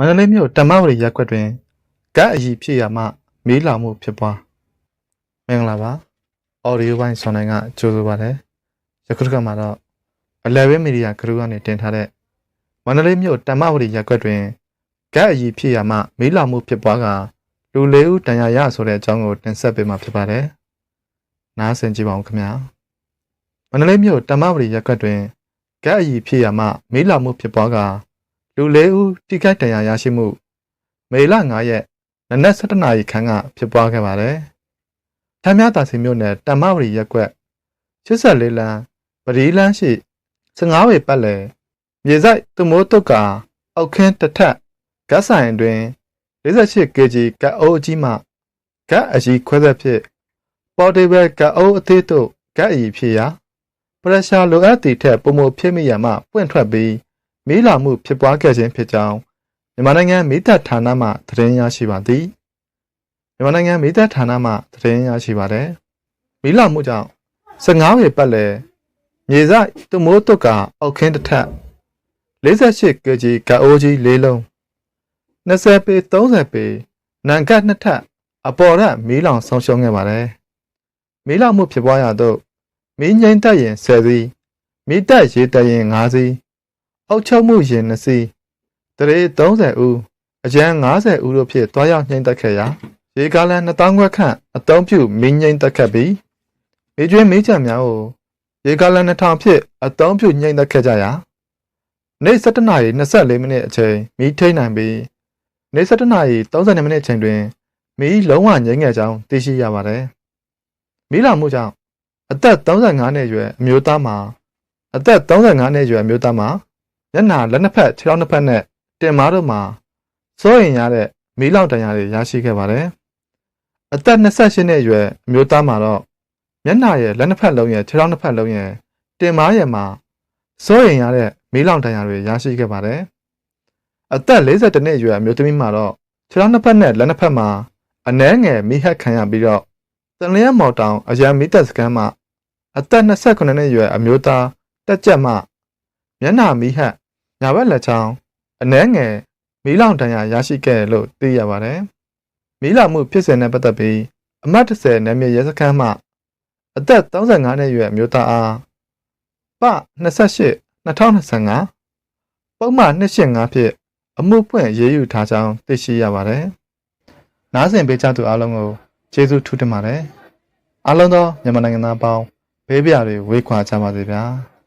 မန္တလေးမြို့တမ္မဝရီရပ်ကွက်တွင်ကတ်အကြီးဖြစ်ရမှမီးလောင်မှုဖြစ်ပွားမင်္ဂလာပါအော်ဒီယိုဘိုင်းဆွန်နိုင်ကကြိုးဆိုပါတယ်ယခုတစ်ခါမှာတော့အလဲဝဲမီဒီယာဂရုကနေတင်ထားတဲ့မန္တလေးမြို့တမ္မဝရီရပ်ကွက်တွင်ကတ်အကြီးဖြစ်ရမှမီးလောင်မှုဖြစ်ပွားကလူလေးဦးတန်ရာရဆိုတဲ့အကြောင်းကိုတင်ဆက်ပေးမှာဖြစ်ပါတယ်နားဆင်ကြည့်ပါဦးခင်ဗျာမန္တလေးမြို့တမ္မဝရီရပ်ကွက်တွင်ကတ်အကြီးဖြစ်ရမှမီးလောင်မှုဖြစ်ပွားက လူလေးဦးထိခိုက်ဒဏ်ရာရရှိမှု မေလ9ရက်နနက်7:00နာရီခန့်ကဖြစ်ပွားခဲ့ပါတယ်။ထမ်းမြသာစီမြို့နယ်တမ္မဝရီရက်ကွက်84လမ်းပရီလမ်းရှိ15ဝေပတ်လည်မြေဆိုင်သူမိုးတုတ်ကအောက်ခင်းတစ်ထက်ဂတ်ဆိုင်တွင် 48kg ကတ်အိုးအကြီးမှဂတ်အကြီးခွဲသက်ဖြင့် portable ကတ်အိုးအသေးတို့ဂတ်အကြီးဖြစ်ရာပရက်ရှာလိုအပ်သည့်ထက်ပုံမဖြစ်မိရမှပွင့်ထွက်ပြီး မီးလောင်မှုဖြစ်ပွားခဲ့ခြင်းဖြစ်ကြောင်းမြန်မာနိုင်ငံမီးတပ်ဌာနမှသတင်းရရှိပါသည်မြန်မာနိုင်ငံမီးတပ်ဌာနမှသတင်းရရှိပါတယ်မီးလောင်မှုကြောင့်15ရေပတ်လည်မြေဆိုင်သူမိုးတုတ်ကအောက်ခင်းတစ်ထပ် 48kg ကအိုးကြီး၄လုံး20ပေ30ပေနံကတ်နှစ်ထပ်အပေါ်ရက်မီးလောင်ဆုံးရှုံးခဲ့ပါတယ်မီးလောင်မှုဖြစ်ပွားရသောမီးငိမ့်တက်ရင်10စီးမီးတက်ရေတက်ရင်5စီး အုပ်ချုပ်မှုရင်2စီးတရေ30ဦးအကြမ်း90ဦးတို့ဖြင့်တွားရောက်နှိမ့်သက်ခဲ့ရာရေကားလန်2000ခွက်ခန့်အတုံးပြုမင်းငိမ့်သက်ခဲ့ပြီးမိကျွင်းမိချံများကိုရေကားလန်2000ဖြင့်အတုံးပြုနှိမ့်သက်ခဲ့ကြရာနေ့7:24မိနစ်အချိန်မီးထိန်နိုင်ပြီးနေ့7:32မိနစ်အချိန်တွင်မီးလုံးဝငြိမ်းငယ်ကြောင်းသိရှိရပါတယ်မီးလောင်မှုကြောင့်အသက်35နှစ်အရွယ်အမျိုးသားမှာအသက်35နှစ်အရွယ်အမျိုးသားမှာ မျက်နှာလက်နှစ်ဖက်ခြေထောက်နှစ်ဖက်နဲ့တင်မားတို့မှာစိုးရင်ရတဲ့မီးလောင်တံရတွေရရှိခဲ့ပါတယ်။အသက်28နှစ်အရွယ်အမျိုးသားမှာတော့မျက်နှာရဲ့လက်နှစ်ဖက်လုံးရဲ့ခြေထောက်နှစ်ဖက်လုံးရဲ့တင်မားရဲ့မှာစိုးရင်ရတဲ့မီးလောင်တံရတွေရရှိခဲ့ပါတယ်။အသက်42နှစ်အရွယ်အမျိုးသမီးမှာတော့ခြေထောက်နှစ်ဖက်နဲ့လက်နှစ်ဖက်မှာအနှဲငယ်မိဟက်ခံရပြီးတော့တန်လျက်မော်တောင်အရန်မီတက်စကန်မှာအသက်28နှစ်အရွယ်အမျိုးသားတက်ကြက်မှမျက်နှာမီးဟက် ညာဘက်လက်ချောင်းအနှဲငယ်မီးလောင်တံရရရှိခဲ့တယ်လို့သိရပါတယ်။မီးလောင်မှုဖြစ်စဉ်နဲ့ပတ်သက်ပြီးအမတ်30နယ်မြေရဲစခန်းမှအသက်35နှစ်အရွယ်အမျိုးသားအားပ28 2025ပုံမှန်285ဖြင့်အမှုဖွင့်ရေးယူထားကြောင်းသိရှိရပါတယ်။နားဆင်ပေးကြသူအားလုံးကိုကျေးဇူးထူးတင်ပါတယ်။အားလုံးသောမြန်မာနိုင်ငံသားအပေါင်းဘေးပြားတွေဝေးခွာကြပါစေဗျာ။